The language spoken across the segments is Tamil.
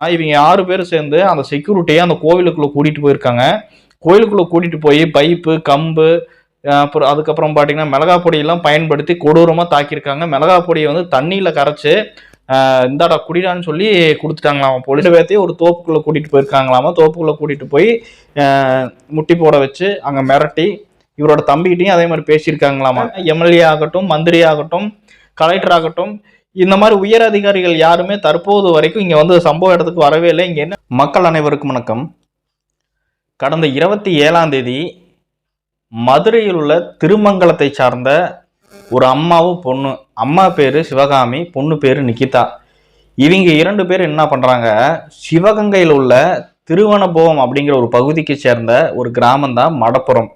இவங்க ஆறு பேர் சேர்ந்து அந்த செக்யூரிட்டியை அந்த கோவிலுக்குள்ள கூட்டிட்டு போயிருக்காங்க. கோயிலுக்குள்ள கூட்டிட்டு போய் பைப்பு கம்பு அப்புறம் அதுக்கப்புறம் பார்த்தீங்கன்னா மிளகா பொடியெல்லாம் பயன்படுத்தி கொடூரமாக தாக்கியிருக்காங்க. மிளகா பொடியை வந்து தண்ணியில் கரைச்சு இந்தாடா குடிடான்னு சொல்லி கொடுத்துட்டாங்களாம். போலீஸ் பேர்த்தையும் ஒரு தோப்புக்குள்ளே கூட்டிகிட்டு போயிருக்காங்களாமா. தோப்புக்குள்ளே கூட்டிகிட்டு போய் முட்டி போட வச்சு அங்கே மிரட்டி இவரோட தம்பிகிட்டையும் அதே மாதிரி பேசியிருக்காங்களாமா. எம்எல்ஏ ஆகட்டும் மந்திரி ஆகட்டும் கலெக்டர் ஆகட்டும் இந்த மாதிரி உயர் அதிகாரிகள் யாருமே தற்போது வரைக்கும் இங்கே வந்து சம்பவ இடத்துக்கு வரவே இல்லை. இங்கே என்ன? மக்கள் அனைவருக்கும் வணக்கம். கடந்த இருபத்தி ஏழாம் தேதி மதுரையில் உள்ள திருமங்கலத்தை சார்ந்த ஒரு அம்மாவும் பொண்ணு அம்மா பேர் சிவகாமி பொண்ணு பேரு நிக்கிதா. இவங்க இரண்டு பேர் என்ன பண்ணுறாங்க சிவகங்கையில் உள்ள திருவனபோகம் அப்படிங்கிற ஒரு பகுதிக்கு சேர்ந்த ஒரு கிராமம் தான் மடப்புறம்.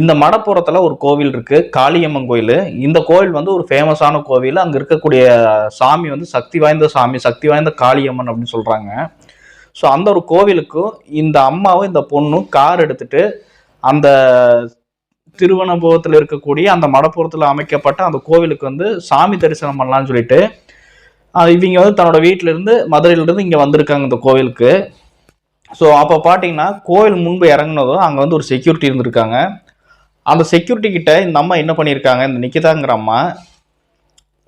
இந்த மடப்புறத்துல ஒரு கோவில் இருக்கு காளியம்மன் கோயில். இந்த கோவில் வந்து ஒரு ஃபேமஸான கோவில். அங்க இருக்கக்கூடிய சாமி வந்து சக்தி வாய்ந்த சாமி சக்தி வாய்ந்த காளியம்மன் அப்படின்னு சொல்றாங்க. ஸோ அந்த ஒரு கோவிலுக்கும் இந்த அம்மாவும் இந்த பொண்ணும் கார் எடுத்துட்டு அந்த திருவனபுரத்தில் இருக்கக்கூடிய அந்த மடப்புறத்தில் அமைக்கப்பட்ட அந்த கோவிலுக்கு வந்து சாமி தரிசனம் பண்ணலான்னு சொல்லிட்டு இவங்க வந்து தன்னோட வீட்டில இருந்து இங்கே வந்திருக்காங்க இந்த கோவிலுக்கு. ஸோ அப்போ பார்த்தீங்கன்னா கோவில் முன்பு இறங்குனதும் அங்கே வந்து ஒரு செக்யூரிட்டி இருந்திருக்காங்க. அந்த செக்யூரிட்டி கிட்ட இந்த அம்மா என்ன பண்ணியிருக்காங்க? இந்த நிக்கிதாங்கிற அம்மா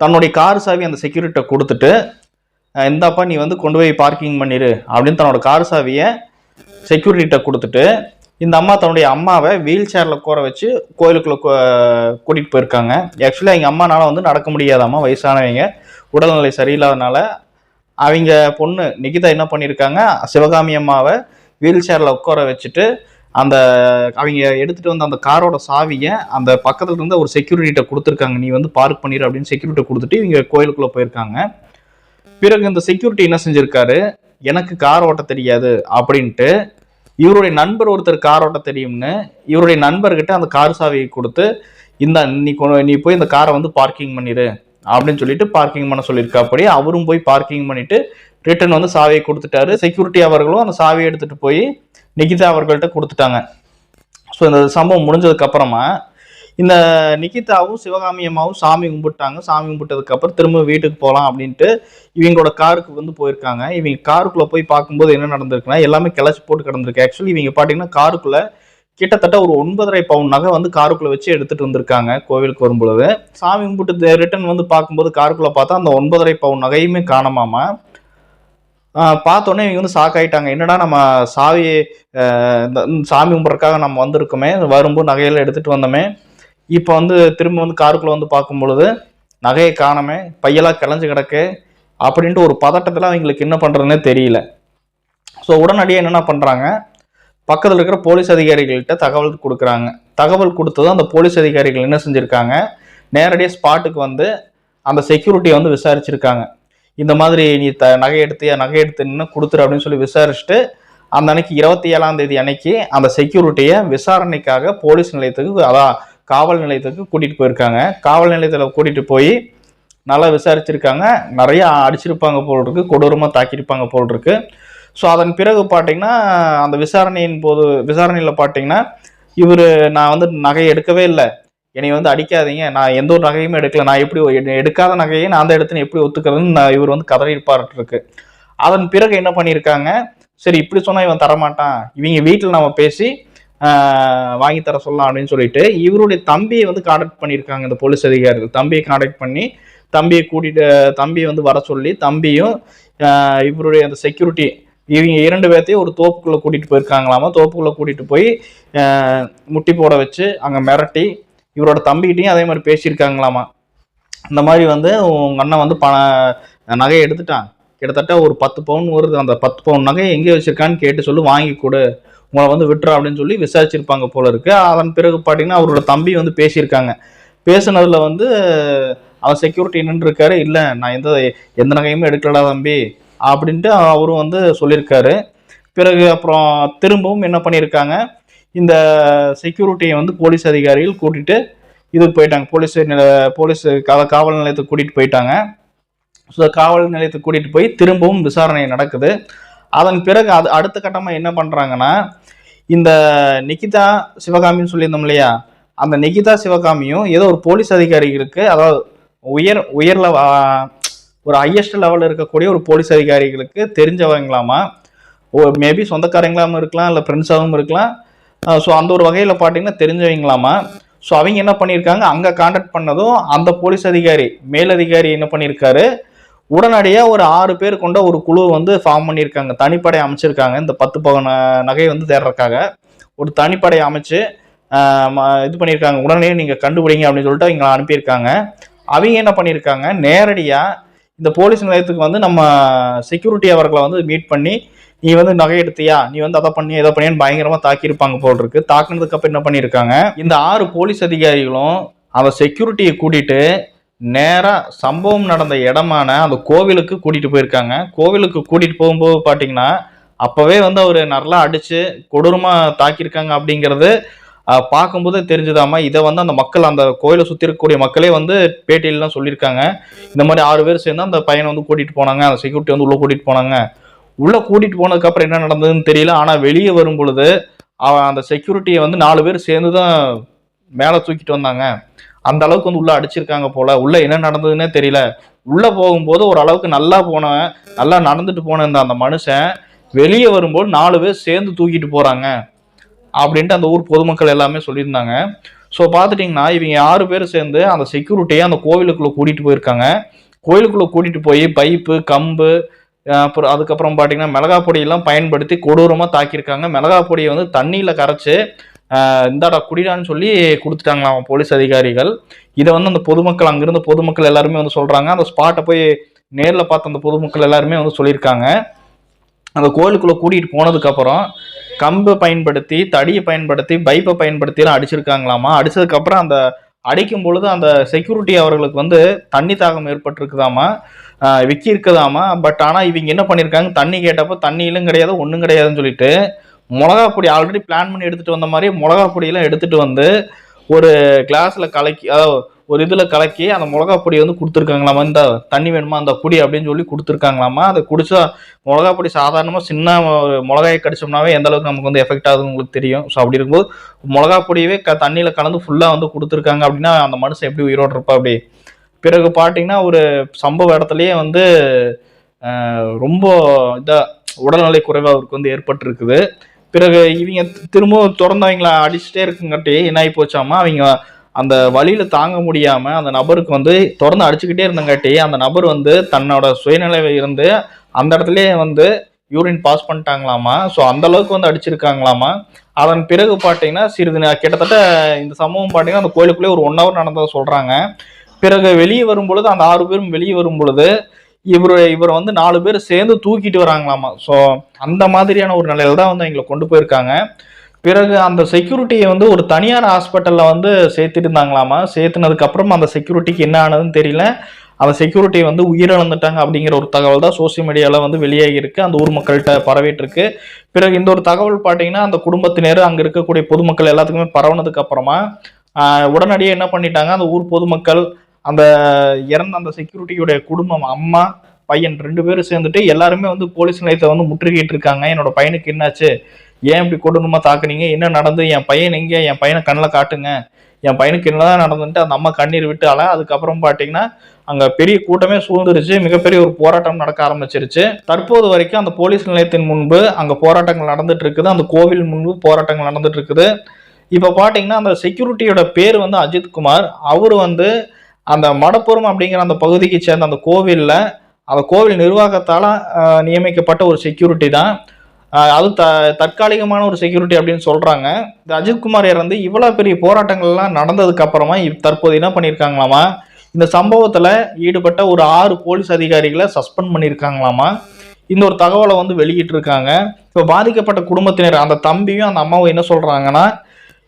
தன்னுடைய கார் சாவி அந்த செக்யூரிட்ட கொடுத்துட்டு இந்தாப்பா நீ வந்து கொண்டு போய் பார்க்கிங் பண்ணிடு அப்படின்னு தன்னோட கார் சாவியை செக்யூரிட்டிகிட்ட கொடுத்துட்டு இந்த அம்மா தன்னுடைய அம்மாவை வீல் சேரில் கூற வச்சு கோயிலுக்குள்ளே கூட்டிகிட்டு போயிருக்காங்க. ஆக்சுவலி எங்கள் அம்மானால வந்து நடக்க முடியாதாம்மா வயசானவங்க உடல்நிலை சரியில்லாதனால அவங்க பொண்ணு நிகிதா என்ன பண்ணியிருக்காங்க? சிவகாமி அம்மாவை வீல் சேரில் உட்கார வச்சுட்டு அந்த அவங்க எடுத்துட்டு வந்த அந்த காரோட சாவியை அந்த பக்கத்துல இருந்து ஒரு செக்யூரிட்டிகிட்ட கொடுத்துருக்காங்க. நீ வந்து பார்க் பண்ணிடு அப்படின்னு செக்யூரிட்டி கொடுத்துட்டு இவங்க கோயிலுக்குள்ள போயிருக்காங்க. பிறகு இந்த செக்யூரிட்டி என்ன செஞ்சிருக்காரு? எனக்கு கார் ஓட்ட தெரியாது அப்படின்ட்டு இவருடைய நண்பர் ஒருத்தர் கார் ஓட்ட தெரியும்னு இவருடைய நண்பர்கிட்ட அந்த கார் சாவியை கொடுத்து இந்த நீ நீ போய் இந்த காரை வந்து பார்க்கிங் பண்ணிடு அப்படின்னு சொல்லிட்டு பார்க்கிங் பண்ண சொல்லியிருக்காப்படி அவரும் போய் பார்க்கிங் பண்ணிட்டு ரிட்டர்ன் வந்து சாவியை கொடுத்துட்டாரு. செக்யூரிட்டி அவர்களும் அந்த சாவியை எடுத்துட்டு போய் நிகிதா அவர்கள்ட்ட கொடுத்துட்டாங்க. ஸோ இந்த சம்பவம் முடிஞ்சதுக்கு அப்புறமா இந்த நிகிதாவும் சிவகாமி அம்மாவும் சாமி கும்பிட்டாங்க. சாமி கும்பிட்டதுக்கப்புறம் திரும்ப வீட்டுக்கு போகலாம் அப்படின்ட்டு இவங்களோட காருக்கு வந்து போயிருக்காங்க. இவங்க காருக்குள்ளே போய் பார்க்கும்போது என்ன நடந்திருக்குன்னா எல்லாமே கிளச்சி போட்டு கிடந்திருக்கு. ஆக்சுவலி இவங்க பார்த்தீங்கன்னா காருக்குள்ளே கிட்டத்தட்ட ஒரு ஒன்பதரை பவுன் நகை வந்து காருக்குள்ளே வச்சு எடுத்துட்டு வந்திருக்காங்க கோவிலுக்கு வரும்பொழுது. சாமி கும்பிட்டு ரிட்டர்ன் வந்து பார்க்கும்போது காருக்குள்ளே பார்த்தா அந்த ஒன்பதரை பவுன் நகையுமே காணாமாமா பார்த்தோன்னே இவங்க வந்து ஷாக் ஆயிட்டாங்க. என்னடா நம்ம சாவி இந்த சாமி கும்பிட்றதுக்காக நம்ம வந்திருக்கோமே வரும்போது நகையெல்லாம் எடுத்துட்டு வந்தோமே. இப்போ வந்து திரும்ப வந்து காருக்குள்ளே வந்து பார்க்கும் பொழுது நகையை காணோமே பையெல்லாம் கிளஞ்சு கிடக்கு அப்படின்ட்டு ஒரு பதட்டத்தில் அவங்களுக்கு என்ன பண்ணுறதுனே தெரியல. ஸோ உடனடியாக என்னென்ன பண்ணுறாங்க பக்கத்தில் இருக்கிற போலீஸ் அதிகாரிகள்கிட்ட தகவல் கொடுக்குறாங்க. தகவல் கொடுத்ததும் அந்த போலீஸ் அதிகாரிகள் என்ன செஞ்சுருக்காங்க? நேரடியாக ஸ்பாட்டுக்கு வந்து அந்த செக்யூரிட்டியை வந்து விசாரிச்சிருக்காங்க. இந்த மாதிரி நீ த நகை எடுத்தியா நகை எடுத்துன்னு கொடுத்துரு அப்படின்னு சொல்லி விசாரிச்சுட்டு அந்த அன்னைக்கு இருபத்தி ஏழாம் தேதி அன்னைக்கு அந்த செக்யூரிட்டியை விசாரணைக்காக போலீஸ் நிலையத்துக்கு அதான் காவல் நிலையத்துக்கு கூட்டிகிட்டு போயிருக்காங்க. காவல் நிலையத்தில் கூட்டிகிட்டு போய் நல்லா விசாரிச்சிருக்காங்க. நிறைய அடிச்சிருப்பாங்க போல் இருக்கு கொடூரமாக தாக்கியிருப்பாங்க போல் இருக்கு ஸோ அதன் பிறகு பார்த்தீங்கன்னா அந்த விசாரணையின் போது விசாரணையில் பார்த்தீங்கன்னா இவர் நான் வந்து நகை எடுக்கவே இல்லை. என்னை வந்து அடிக்காதீங்க. நான் எந்த ஒரு நகையுமே எடுக்கல. நான் எப்படி எடு- எடுக்காத நகையை நான் தான் எடுத்துன்னு எப்படி ஒத்துக்கிறதுன்னு நான் இவர் வந்து கதறியிருப்பார்ட்டு இருக்கு அதன் பிறகு என்ன பண்ணியிருக்காங்க? சரி இப்படி சொன்னால் இவன் தரமாட்டான். இவங்க வீட்டில் நம்ம பேசி வாங்கி தர சொல்லலாம் அப்படின்னு சொல்லிட்டு இவருடைய தம்பியை வந்து காண்டாக்ட் பண்ணியிருக்காங்க இந்த போலீஸ் அதிகாரிகள். தம்பியை காண்டாக்ட் பண்ணி தம்பியை கூட்டிகிட்டு தம்பியை வந்து வர சொல்லி தம்பியும் இவருடைய அந்த செக்யூரிட்டி இவங்க இரண்டு பேர்த்தையும் ஒரு தோப்புக்குள்ளே கூட்டிகிட்டு போயிருக்காங்களாமா? தோப்புக்குள்ளே கூட்டிகிட்டு போய் முட்டி போட வச்சு அங்கே மிரட்டி இவரோட தம்பிகிட்டையும் அதே மாதிரி பேசியிருக்காங்களாமா. இந்த மாதிரி வந்து உங்கள் அண்ணன் வந்து பண நகையை எடுத்துட்டான். கிட்டத்தட்ட ஒரு பத்து பவுன் வருது. அந்த பத்து பவுன் நகையை எங்கே வச்சிருக்கான்னு கேட்டு சொல்லி வாங்கி கொடு. உங்களை வந்து விட்டுறா அப்படின்னு சொல்லி விசாரிச்சிருப்பாங்க போல இருக்கு. அதன் பிறகு பார்த்தீங்கன்னா அவரோட தம்பி வந்து பேசியிருக்காங்க. பேசுனதுல வந்து அவன் செக்யூரிட்டி நின்றுருக்காரு. இல்லை நான் எந்த எந்த நகையுமே எடுக்கலடா தம்பி அப்படின்ட்டு அவரும் வந்து சொல்லியிருக்காரு. பிறகு அப்புறம் திரும்பவும் என்ன பண்ணியிருக்காங்க? இந்த செக்யூரிட்டியை வந்து போலீஸ் அதிகாரிகள் கூட்டிகிட்டு இதுக்கு போயிட்டாங்க. போலீஸ் நில போலீஸ் காவல் நிலையத்துக்கு கூட்டிகிட்டு போயிட்டாங்க. ஸோ காவல் நிலையத்துக்கு கூட்டிகிட்டு போய் திரும்பவும் விசாரணை நடக்குது. அதன் பிறகு அது அடுத்த கட்டமாக என்ன பண்ணுறாங்கன்னா இந்த நிகிதா சிவகாமின்னு சொல்லியிருந்தோம் இல்லையா? அந்த நிகிதா சிவகாமியும் ஏதோ ஒரு போலீஸ் அதிகாரிகளுக்கு அதாவது உயர் உயர்ல ஒரு ஹையஸ்ட் லெவலில் இருக்கக்கூடிய ஒரு போலீஸ் அதிகாரிகளுக்கு தெரிஞ்சவங்களாமா? ஓ மேபி சொந்தக்காரங்களாகவும் இருக்கலாம் இல்லை ஃப்ரெண்ட்ஸாகவும் இருக்கலாம். ஸோ அந்த ஒரு வகையில் பார்த்தீங்கன்னா தெரிஞ்சவங்களாமா? ஸோ அவங்க என்ன பண்ணியிருக்காங்க? அங்கே காண்டாக்ட் பண்ணதும் அந்த போலீஸ் அதிகாரி மேலதிகாரி என்ன பண்ணியிருக்காரு? உடனடியாக ஒரு ஆறு பேர் கொண்ட ஒரு குழு வந்து ஃபார்ம் பண்ணியிருக்காங்க. தனிப்படை அமைச்சிருக்காங்க. இந்த பத்து பவன நகையை வந்து தேடுறதுக்காக. ஒரு தனிப்படை அமைச்சு ம- இது பண்ணியிருக்காங்க. உடனே நீங்கள் கண்டுபிடிங்க அப்படின்னு சொல்லிட்டு அவங்களை அனுப்பியிருக்காங்க. அவங்க என்ன பண்ணியிருக்காங்க? நேரடியாக இந்த போலீஸ் நிலையத்துக்கு வந்து நம்ம செக்யூரிட்டி அவர்களை வந்து மீட் பண்ணி நீ வந்து நகை எடுத்தியா? நீ வந்து அதை பண்ணி எதை பண்ணியான்னு பயங்கரமாக தாக்கியிருப்பாங்க போல் இருக்கு தாக்குனதுக்கு அப்புறம் என்ன பண்ணியிருக்காங்க? இந்த ஆறு போலீஸ் அதிகாரிகளும் அந்த செக்யூரிட்டியை கூட்டிட்டு நேராக சம்பவம் நடந்த இடமான அந்த கோவிலுக்கு கூட்டிகிட்டு போயிருக்காங்க. கோவிலுக்கு கூட்டிகிட்டு போகும்போது பார்த்தீங்கன்னா அப்போவே வந்து அவர் நல்லா அடித்து கொடூரமாக தாக்கியிருக்காங்க அப்படிங்கிறது பார்க்கும்போதே தெரிஞ்சுதாமா இதை வந்து அந்த மக்கள் அந்த கோயிலை சுற்றி இருக்கக்கூடிய மக்களே வந்து பேட்டியிலாம் சொல்லியிருக்காங்க. இந்த மாதிரி ஆறு பேர் சேர்ந்து அந்த பையனை வந்து கூட்டிகிட்டு போனாங்க. அந்த செக்யூரிட்டி வந்து உள்ளே கூட்டிகிட்டு போனாங்க. உள்ளே கூட்டிகிட்டு போனதுக்கப்புறம் என்ன நடந்ததுன்னு தெரியல. ஆனால் வெளியே வரும் பொழுது அவன் அந்த செக்யூரிட்டியை வந்து நாலு பேர் சேர்ந்து தான் மேலே தூக்கிட்டு வந்தாங்க. அந்த அளவுக்கு வந்து உள்ளே அடிச்சிருக்காங்க போல. உள்ளே என்ன நடந்ததுன்னே தெரியல. உள்ளே போகும்போது ஓரளவுக்கு நல்லா போனேன் நல்லா நடந்துட்டு போன இந்த அந்த மனுஷன் வெளியே வரும்போது நாலு பேர் சேர்ந்து தூக்கிட்டு போகிறாங்க அப்படின்ட்டு அந்த ஊர் பொதுமக்கள் எல்லாமே சொல்லியிருந்தாங்க. ஸோ பார்த்துட்டிங்கன்னா இவங்க ஆறு பேர் சேர்ந்து அந்த செக்யூரிட்டியை அந்த கோவிலுக்குள்ளே கூட்டிகிட்டு போயிருக்காங்க. கோயிலுக்குள்ளே கூட்டிகிட்டு போய் பைப்பு கம்பு அப்புறம் அதுக்கப்புறம் பார்த்தீங்கன்னா மிளகா பொடியெல்லாம் பயன்படுத்தி கொடூரமாக தாக்கியிருக்காங்க. மிளகா பொடியை வந்து தண்ணியில் கரைச்சி இந்தாடா குடிடான்னு சொல்லி கொடுத்துட்டாங்களாம் போலீஸ் அதிகாரிகள். இதை வந்து அந்த பொதுமக்கள் அங்கிருந்த பொதுமக்கள் எல்லாருமே வந்து சொல்கிறாங்க அந்த ஸ்பாட்டை போய் நேரில் பார்த்த அந்த பொதுமக்கள் எல்லாருமே வந்து சொல்லியிருக்காங்க. அந்த கோயிலுக்குள்ளே கூட்டிகிட்டு போனதுக்கப்புறம் கம்பை பயன்படுத்தி தடியை பயன்படுத்தி பைப்பை பயன்படுத்தியெல்லாம் அடிச்சிருக்காங்களாமா? அடித்ததுக்கப்புறம் அந்த அடிக்கும் பொழுது அந்த செக்யூரிட்டி அவர்களுக்கு வந்து தண்ணி தாகம் ஏற்பட்டிருக்குதாமா? ஆஹ் விக்கி இருக்குதாமா பட் ஆனால் இவங்க என்ன பண்ணியிருக்காங்க தண்ணி கேட்டப்போ தண்ணியிலும் கிடையாது ஒன்றும் கிடையாதுன்னு சொல்லிட்டு மிளகா பொடி ஆல்ரெடி பிளான் பண்ணி எடுத்துகிட்டு வந்த மாதிரி மிளகா பொடியெல்லாம் வந்து ஒரு கிளாஸில் கலக்கி அதாவது ஒரு இதில் கலக்கி அந்த மிளகா பொடியை வந்து கொடுத்துருக்காங்களாமா? இந்த தண்ணி வேணுமா? அந்த பொடி அப்படின்னு சொல்லி கொடுத்துருக்காங்களாமா? அதை குடிச்சா மிளகா பொடி சாதாரணமாக சின்ன ஒரு மிளகாயை கடிச்சோம்னாவே எந்த அளவுக்கு நமக்கு வந்து எஃபெக்ட் ஆகுதுன்னு உங்களுக்கு தெரியும். ஸோ அப்படி இருக்கும்போது மிளகா பொடியவே க தண்ணியில் கலந்து ஃபுல்லாக வந்து கொடுத்துருக்காங்க அப்படின்னா அந்த மனுஷன் எப்படி உயிரோடு இருப்பா அப்படி? பிறகு பார்த்தீங்கன்னா ஒரு சம்பவ இடத்துலையே வந்து ரொம்ப இதாக உடல்நிலை குறைவாக அவருக்கு வந்து ஏற்பட்டிருக்குது. பிறகு இவங்க திரும்பவும் திறந்தவங்களை அவங்கள அடிச்சுட்டே இருக்குங்காட்டி என்ன ஆகி போச்சாமா? அவங்க அந்த வழியில தாங்க முடியாம அந்த நபருக்கு வந்து தொடர்ந்து அடிச்சுக்கிட்டே இருந்தங்காட்டி அந்த நபர் வந்து தன்னோட சுயநிலை இருந்து அந்த இடத்துலயே வந்து யூரின் பாஸ் பண்ணிட்டாங்களாமா? ஸோ அந்த அளவுக்கு வந்து அடிச்சிருக்காங்களாமா? அதன் பிறகு பார்த்தீங்கன்னா சிறிது கிட்டத்தட்ட இந்த சம்பவம் பார்த்தீங்கன்னா அந்த கோயிலுக்குள்ளே ஒரு ஒன் ஹவர் நடந்ததை சொல்றாங்க. பிறகு வெளியே வரும் பொழுது அந்த ஆறு பேரும் வெளியே வரும் பொழுது இவர் இவர் வந்து நாலு பேர் சேர்ந்து தூக்கிட்டு வராங்களாமா? ஸோ அந்த மாதிரியான ஒரு நிலையில தான் வந்து எங்களை கொண்டு போயிருக்காங்க. பிறகு அந்த செக்யூரிட்டியை வந்து ஒரு தனியார் ஹாஸ்பிட்டலில் வந்து சேர்த்துருந்தாங்களாமா? சேர்த்துனதுக்கப்புறம் அந்த செக்யூரிட்டிக்கு என்ன ஆனதுன்னு தெரியல. அந்த செக்யூரிட்டி வந்து உயிரிழந்துட்டாங்க அப்படிங்கிற ஒரு தகவல் தான் சோசியல் மீடியாவில் வந்து வெளியாகி இருக்கு அந்த ஊர் மக்கள்கிட்ட பரவிட்டு இருக்கு பிறகு இந்த ஒரு தகவல் பார்த்தீங்கன்னா அந்த குடும்பத்தினர் அங்கே இருக்கக்கூடிய பொதுமக்கள் எல்லாத்துக்குமே பரவுனதுக்கு அப்புறமா உடனடியே என்ன பண்ணிட்டாங்க? அந்த ஊர் பொதுமக்கள் அந்த இறந்த அந்த செக்யூரிட்டியுடைய குடும்பம் அம்மா பையன் ரெண்டு பேரும் சேர்ந்துட்டு எல்லாருமே வந்து போலீஸ் நிலையத்தை வந்து முற்றுகையிட்டு இருக்காங்க என்னோட பையனுக்கு என்னாச்சு? ஏன் இப்படி கொடூரமா தாக்குனீங்க? என்ன நடந்து என் பையன் எங்கே? என் பையனை கண்ணில் காட்டுங்க. என் பையனுக்கு என்னதான் நடந்துட்டு அந்த அம்மா கண்ணீர் விட்டு அழ. அதுக்கப்புறம் பார்த்தீங்கன்னா அங்கே பெரிய கூட்டமே சூழ்ந்துருச்சு. மிகப்பெரிய ஒரு போராட்டம் நடக்க ஆரம்பிச்சிருச்சு. தற்போது வரைக்கும் அந்த போலீஸ் நிலையத்தின் முன்பு அங்கே போராட்டங்கள் நடந்துட்டு இருக்குது. அந்த கோவில் முன்பு போராட்டங்கள் நடந்துட்டு இருக்குது. இப்போ பார்த்தீங்கன்னா அந்த செக்யூரிட்டியோட பேர் வந்து அஜித் குமார். அவர் வந்து அந்த மடப்புறம் அப்படிங்கிற அந்த பகுதிக்கு சேர்ந்த அந்த கோவிலில் அந்த கோவில் நிர்வாகத்தால் நியமிக்கப்பட்ட ஒரு செக்யூரிட்டி தான். அதுவும் அது த தற்காலிகமான ஒரு செக்யூரிட்டி அப்படின்னு சொல்கிறாங்க இந்த அஜித்குமார் இறந்து இவ்வளோ பெரிய போராட்டங்கள்லாம் நடந்ததுக்கு அப்புறமா தற்போது என்ன பண்ணியிருக்காங்களாமா இந்த சம்பவத்தில் ஈடுபட்ட ஒரு ஆறு போலீஸ் அதிகாரிகளை சஸ்பெண்ட் பண்ணியிருக்காங்களாமா இந்த ஒரு தகவலை வந்து வெளியிட்டிருக்காங்க. இப்போ பாதிக்கப்பட்ட குடும்பத்தினர் அந்த தம்பியும் அந்த அம்மாவும் என்ன சொல்கிறாங்கன்னா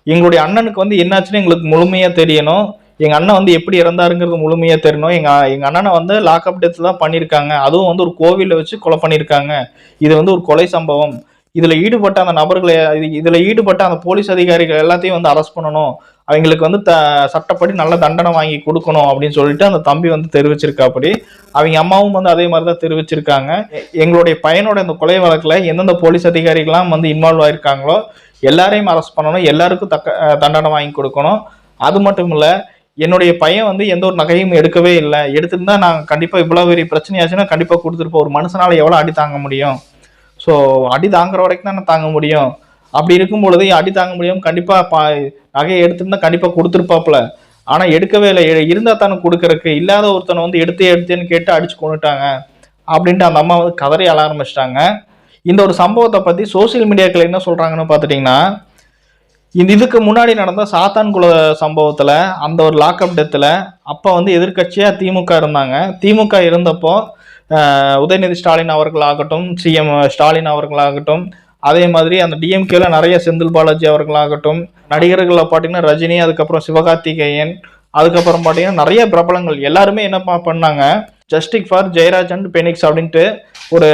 எங்களுடைய அண்ணனுக்கு வந்து என்னாச்சுன்னு எங்களுக்கு முழுமையாக தெரியணும். எங்கள் அண்ணன் வந்து எப்படி இறந்தாருங்கிறது முழுமையாக தெரியணும். எங்கள் எங்கள் அண்ணனை வந்து லாக்அப் டெத் தான் பண்ணியிருக்காங்க அதுவும் வந்து ஒரு கோவிலில் வச்சு கொலை பண்ணியிருக்காங்க இது வந்து ஒரு கொலை சம்பவம். இதில் ஈடுபட்ட அந்த நபர்களை இதில் இதுல ஈடுபட்ட அந்த போலீஸ் அதிகாரிகள் எல்லாத்தையும் வந்து அரெஸ்ட் பண்ணணும். அவங்களுக்கு வந்து த சட்டப்படி நல்ல தண்டனை வாங்கி கொடுக்கணும் அப்படின்னு சொல்லிட்டு அந்த தம்பி வந்து தெரிவிச்சிருக்காப்படி. அவங்க அம்மாவும் வந்து அதே மாதிரி தான் தெரிவிச்சிருக்காங்க. எங்களுடைய பையனோட இந்த கொலை வழக்கில் எந்தெந்த போலீஸ் அதிகாரிகள்லாம் வந்து இன்வால்வ் ஆயிருக்காங்களோ எல்லாரையும் அரெஸ்ட் பண்ணணும். எல்லாருக்கும் தக்க தண்டனை வாங்கி கொடுக்கணும். அது மட்டும் இல்லை என்னுடைய பையன் வந்து எந்த ஒரு நகையும் எடுக்கவே இல்லை. எடுத்திருந்தா நான் கண்டிப்பாக இவ்வளோ பெரிய பிரச்சனையாச்சுன்னா கண்டிப்பாக கொடுத்துருப்போம் ஒரு மனுஷனால் எவ்வளோ அடி தாங்க முடியும்? ஸோ அடி தாங்குற வரைக்கும் தான் தாங்க முடியும். அப்படி இருக்கும் பொழுது அடி தாங்க முடியும் கண்டிப்பாக பா நகையை எடுத்திருந்தா கண்டிப்பாக கொடுத்துருப்பாப்புல. ஆனால் எடுக்கவே இல்லை. எ- தானே கொடுக்குறக்கு இல்லாத ஒருத்தனை வந்து எடுத்து எடுத்தேன்னு கேட்டு அடிச்சு கொண்டுட்டாங்க அப்படின்ட்டு அந்த அம்மா வந்து கதறி அல ஆரம்பிச்சிட்டாங்க. இந்த ஒரு சம்பவத்தை பற்றி சோஷியல் மீடியாக்கள் என்ன சொல்கிறாங்கன்னு பார்த்துட்டிங்கன்னா இந்த இதுக்கு முன்னாடி நடந்த சாத்தான்குள சம்பவத்தில் அந்த ஒரு லாக்அப் டெத்தில் அப்போ வந்து எதிர்கட்சியாக திமுக இருந்தாங்க. திமுக இருந்தப்போ உதயநிதி ஸ்டாலின் அவர்களாகட்டும் சிஎம் ஸ்டாலின் அவர்களாகட்டும் அதே மாதிரி அந்த டிஎம்கேல நிறைய செந்தில் பாலாஜி அவர்களாகட்டும் நடிகர்களில் பார்த்தீங்கன்னா ரஜினி அதுக்கப்புறம் சிவகார்த்திகேயன் அதுக்கப்புறம் பார்த்தீங்கன்னா நிறைய பிரபலங்கள் எல்லாருமே என்ன பண்ணாங்க justice for Jayaraj and Bennix அப்படின்ட்டு ஒரு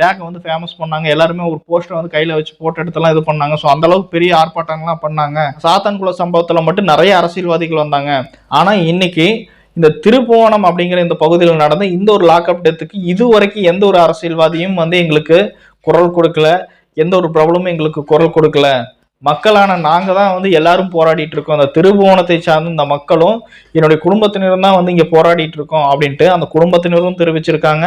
டேக்கை வந்து ஃபேமஸ் பண்ணாங்க. எல்லாருமே ஒரு போஸ்டர் வந்து கையில் வச்சு போட்டோ எடுத்துலாம் இது பண்ணாங்க. ஸோ அந்தளவுக்கு பெரிய ஆர்ப்பாட்டங்கள்லாம் பண்ணாங்க. சாத்தான்குள சம்பவத்தில் மட்டும் நிறைய அரசியல்வாதிகள் வந்தாங்க. ஆனால் இன்னைக்கு இந்த திருப்புவனம் அப்படிங்கிற இந்த பகுதியில் நடந்த இந்த ஒரு லாக்அப் டெத்துக்கு இது வரைக்கும் எந்த ஒரு அரசியல்வாதியும் வந்து எங்களுக்கு குரல் கொடுக்கல. எந்த ஒரு ப்ராப்ளமும் எங்களுக்கு குரல் கொடுக்கல. மக்களான நாங்கள் தான் வந்து எல்லாரும் போராடிட்டு இருக்கோம். அந்த திருபுவனத்தை சார்ந்த இந்த மக்களும் என்னுடைய குடும்பத்தினரும் தான் வந்து இங்கே போராடிட்டு இருக்கோம் அப்படின்ட்டு அந்த குடும்பத்தினரும் தெரிவிச்சிருக்காங்க.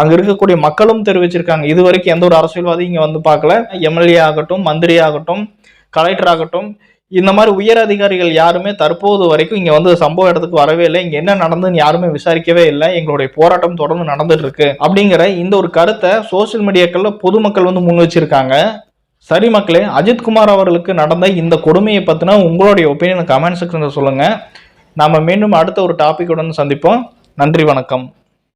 அங்க இருக்கக்கூடிய மக்களும் தெரிவிச்சிருக்காங்க. இது வரைக்கும் எந்த ஒரு அரசியல்வாதி இங்க வந்து பார்க்கல. எம்எல்ஏ ஆகட்டும் மந்திரி ஆகட்டும் கலெக்டர் ஆகட்டும் இந்த மாதிரி உயர் அதிகாரிகள் யாருமே தற்போது வரைக்கும் இங்க வந்து சம்பவ இடத்துக்கு வரவே இல்லை. இங்க என்ன நடந்ததுன்னு யாருமே விசாரிக்கவே இல்லை. எங்களுடைய போராட்டம் தொடர்ந்து நடந்துட்டு இருக்கு. அப்படிங்கிற இந்த ஒரு கருத்தை சோசியல் மீடியாக்கள்ல பொதுமக்கள் வந்து முன் வச்சிருக்காங்க. சரி மக்களே அஜித்குமார் அவர்களுக்கு நடந்த இந்த கொடுமையை பற்றினா உங்களுடைய ஒப்பீனியன் கமெண்ட் செக்ஷனில் சொல்லுங்கள் நாம் மீண்டும் அடுத்த ஒரு டாபிக்குடன் சந்திப்போம். நன்றி வணக்கம்.